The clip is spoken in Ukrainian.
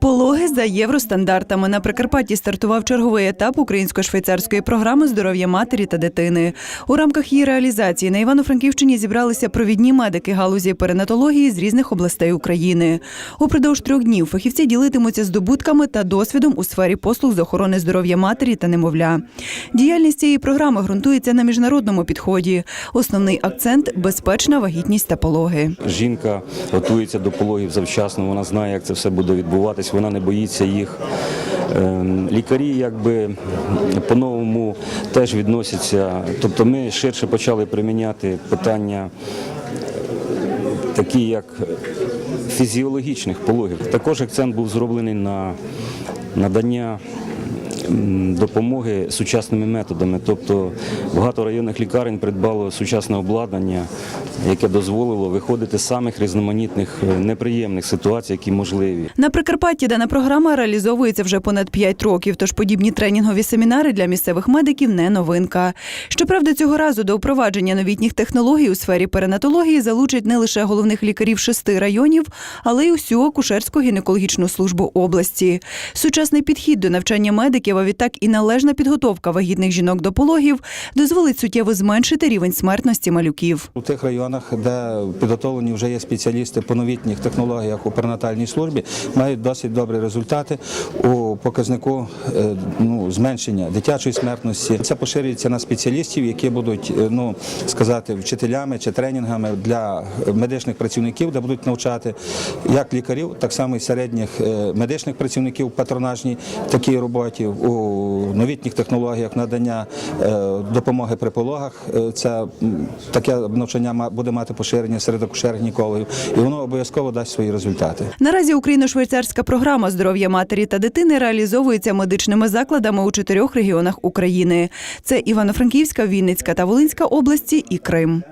Пологи за євростандартами на Прикарпатті стартував черговий етап українсько-швейцарської програми здоров'я матері та дитини. У рамках її реалізації на Івано-Франківщині зібралися провідні медики галузі перинатології з різних областей України. Упродовж трьох днів фахівці ділитимуться здобутками та досвідом у сфері послуг з охорони здоров'я матері та немовля. Діяльність цієї програми ґрунтується на міжнародному підході. Основний акцент безпечна вагітність та пологи. Жінка готується до пологів завчасно, вона знає, як це все буде відбуватись, вона не боїться їх. Ем, Лікарі якби по-новому теж відносяться. Тобто ми ширше почали приміняти питання такі, як фізіологічних пологів. Також акцент був зроблений на надання допомоги сучасними методами. Тобто багато районних лікарень придбало сучасне обладнання, яке дозволило виходити з самих різноманітних е, неприємних ситуацій, які можливі. На Прикарпатті дана програма реалізовується вже понад 5 років, тож подібні тренінгові семінари для місцевих медиків не новинка. Щоправда, цього разу до впровадження новітніх технологій у сфері перинатології залучать не лише головних лікарів шести районів, але й усю акушерсько-гінекологічну службу області. Сучасний підхід до навчання медиків, а відтак і належна підготовка вагітних жінок до пологів дозволить суттєво зменшити рівень смертності малюків. У тих районах, де підготовлені вже є спеціалісти по новітніх технологіях у перинатальній службі, мають досить добрі результати у показнику е, ну, зменшення дитячої смертності. Це поширюється на спеціалістів, які будуть е, ну сказати вчителями чи тренінгами для медичних працівників, де будуть навчати як лікарів, так само і середніх е, медичних працівників патронажній такій роботі у новітніх технологіях надання е, допомоги при пологах. Це таке навчання буде мати поширення серед акушер-гінекологів, і воно обов'язково дасть свої результати. Наразі україно-швейцарська програма здоров'я матері та дитини реалізовується медичними закладами у чотирьох регіонах України: це Івано-Франківська, Вінницька та Волинська області і Крим.